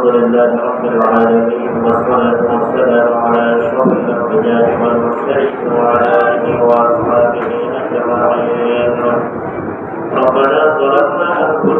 الحمد لله رب العالمين والصلاة والسلام على أشرف الأنبياء والمرسلين وعلى آله وأصحابه أجمعين. ربنا ظلمنا أنفسنا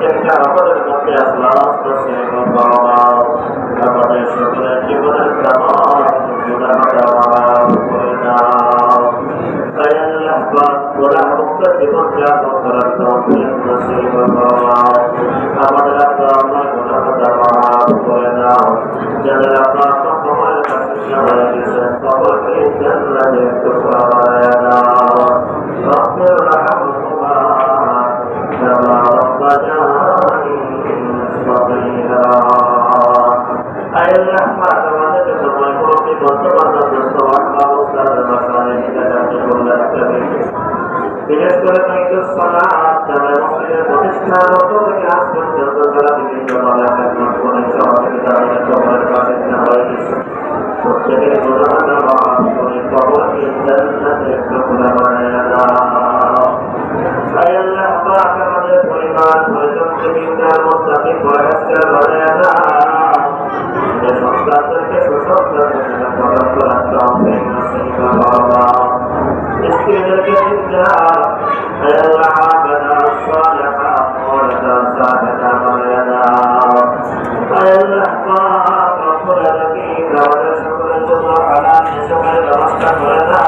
প্রত্যেকটা আমাদের মধ্যে ফরমাও আমাদের সকলের জীবনের তামাম গুনাহ মাফ করে দাও তাই আল্লাহ গোনাহ মুক্ত জীবন যাপন করার তৌফিক নসিব ফরমাও আমাদের আল্লাহ গুনাহ মাফ করে দাও যাদের আপনার সকলের কাছে সকলকে জান্নাতে বিশেষ করে কিন্তু সালাত জামাই মসজিদের প্রতিষ্ঠান থেকে আজ পর্যন্ত যারা বিভিন্ন ভাবে খেদমত করে সহযোগিতা করে তোমার কাছে হয়ে গেছে প্রত্যেকের গুণাহ মাফ করে কবরকে জান্নাতের টুকরা বানায় দাও আয় আল্লাহ আমাদের পরিবার পরিজন থেকে মুত্তাকি পরহেজগার বানায় দাও করো ব্যবস্থা করে দাও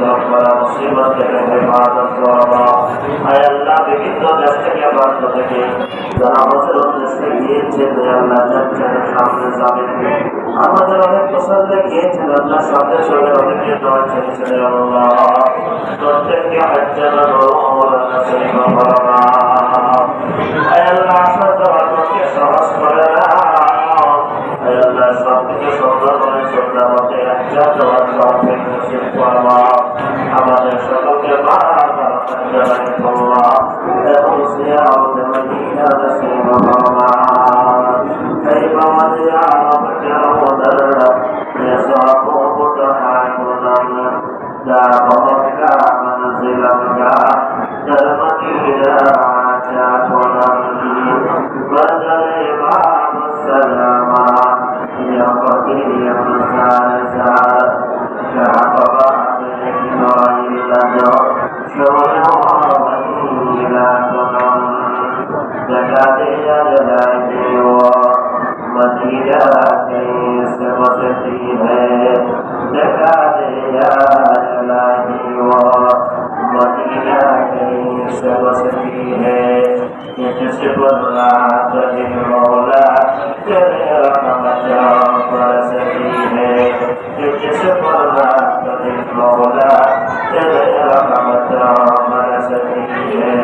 করা মুসিবত থেকে হেফাজত ফরমাও আয় আল্লাহ বিভিন্ন দেশ থেকে বাধ্য থেকে যারা আমাদের উদ্দেশ্যে গিয়েছেন আল্লাহ যাচ্ছেন সামনে যাবেন আমাদের অনেক পছন্দ গিয়েছেন আল্লাহ সামনে সঙ্গে অনেকে ছেড়েছেন আল্লাহ প্রত্যেককে হজ্জানা সহজ করে সব থেকে সুন্দর করে সুন্দর মতে একটা আমাদের সকলকে বারবার জানাই আল্লাহ এবং সে আমাদের মদিনা নসিব আল্লাহ এই বাবাজি আমাকে আমাদের ये सब बहुत है गुणम जा बहुत का मंजिलम का जन्म की राजा गुणम बदले बाब सलामा यह पति यह दिया सिमत दी है जगा दिया नहीं वो मदिया की सिमत दी है ये किसी पर रात दिन मौला तेरे रहमत पर सकी है ये किसी पर रात दिन मौला तेरे रहमत पर सकी है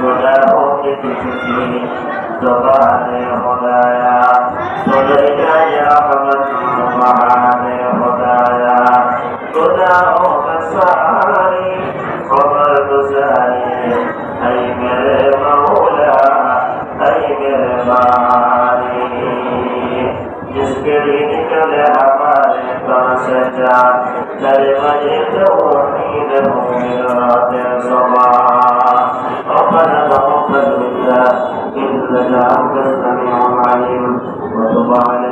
गुनाहों की किसी की जबान होनाया ربنا تقبل منا انك انت السميع العليم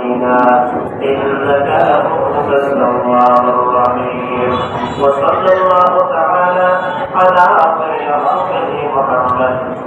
علينا. إنك أنت التواب الرحيم. وصلى الله تعالى على خير خلقه محمد.